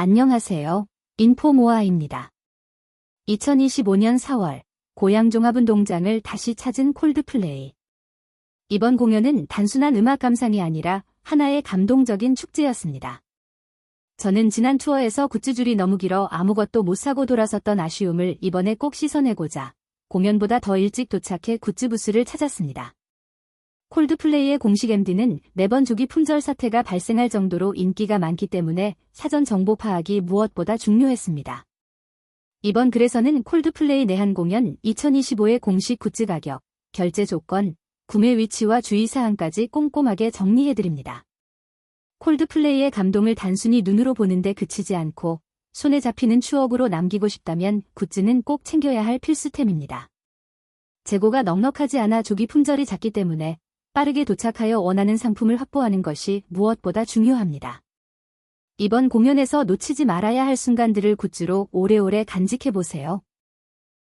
안녕하세요. 인포모아입니다. 2025년 4월 고양 종합운동장을 다시 찾은 콜드플레이. 이번 공연은 단순한 음악 감상이 아니라 하나의 감동적인 축제였습니다. 저는 지난 투어에서 굿즈줄이 너무 길어 아무것도 못 사고 돌아섰던 아쉬움을 이번에 꼭 씻어내고자 공연보다 더 일찍 도착해 굿즈 부스를 찾았습니다. 콜드플레이의 공식 MD는 매번 조기 품절 사태가 발생할 정도로 인기가 많기 때문에 사전 정보 파악이 무엇보다 중요했습니다. 이번 글에서는 콜드플레이 내한 공연 2025의 공식 굿즈 가격, 결제 조건, 구매 위치와 주의사항까지 꼼꼼하게 정리해드립니다. 콜드플레이의 감동을 단순히 눈으로 보는데 그치지 않고 손에 잡히는 추억으로 남기고 싶다면 굿즈는 꼭 챙겨야 할 필수템입니다. 재고가 넉넉하지 않아 조기 품절이 잦기 때문에 빠르게 도착하여 원하는 상품을 확보하는 것이 무엇보다 중요합니다. 이번 공연에서 놓치지 말아야 할 순간들을 굿즈로 오래오래 간직해보세요.